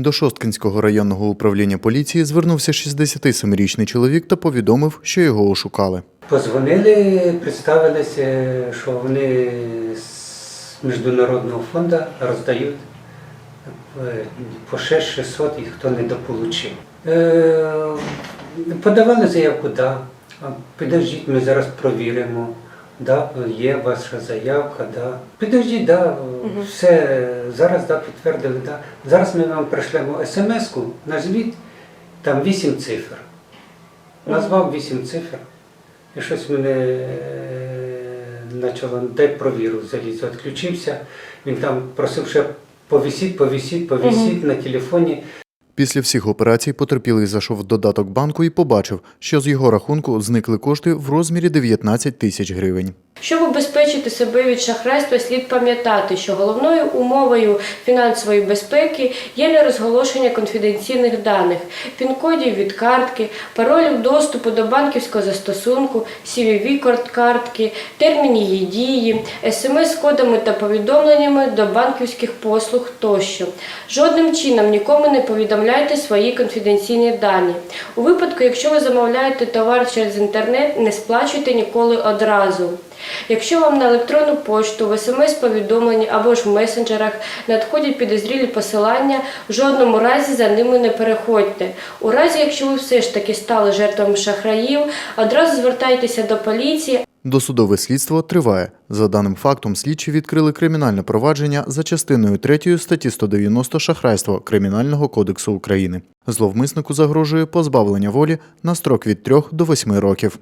До Шосткинського районного управління поліції звернувся 67-річний чоловік та повідомив, що його ошукали. Позвонили, представилися, що вони з міжнародного фонду роздають е, по 6-600 і хто не дополучив. Е, Подавали заявку, да. А Підождіть, ми зараз провіримо. Да, є ваша заявка, да. Підождіть, да, все, зараз да, підтвердили, да. Зараз ми вам пришлемо смс-ку, назвіть, там 8 цифр. Назвав 8 цифр. І щось мене е, почало, дай провіру, заліз, відключився. Він там просив ще повісіть, повісіть, повісіть на телефоні. Після всіх операцій потерпілий зайшов в додаток банку і побачив, що з його рахунку зникли кошти в розмірі 19 тисяч гривень. Щоб убезпечити себе від шахрайства, слід пам'ятати, що головною умовою фінансової безпеки є нерозголошення конфіденційних даних, пін-кодів від картки, паролів доступу до банківського застосунку, cvv картки, терміні її дії, смс-кодами та повідомленнями до банківських послуг тощо. Жодним чином нікому не повідомляйте свої конфіденційні дані. У випадку, якщо ви замовляєте товар через інтернет, не сплачуйте ніколи одразу. Якщо вам на електронну пошту, в смс-повідомленні або ж в месенджерах надходять підозрілі посилання, в жодному разі за ними не переходьте. У разі, якщо ви все ж таки стали жертвами шахраїв, одразу звертайтеся до поліції Досудове слідство триває. За даним фактом, слідчі відкрили кримінальне провадження за частиною 3 статті 190 шахрайство Кримінального кодексу України. Зловмиснику загрожує позбавлення волі на строк від 3 до 8 років.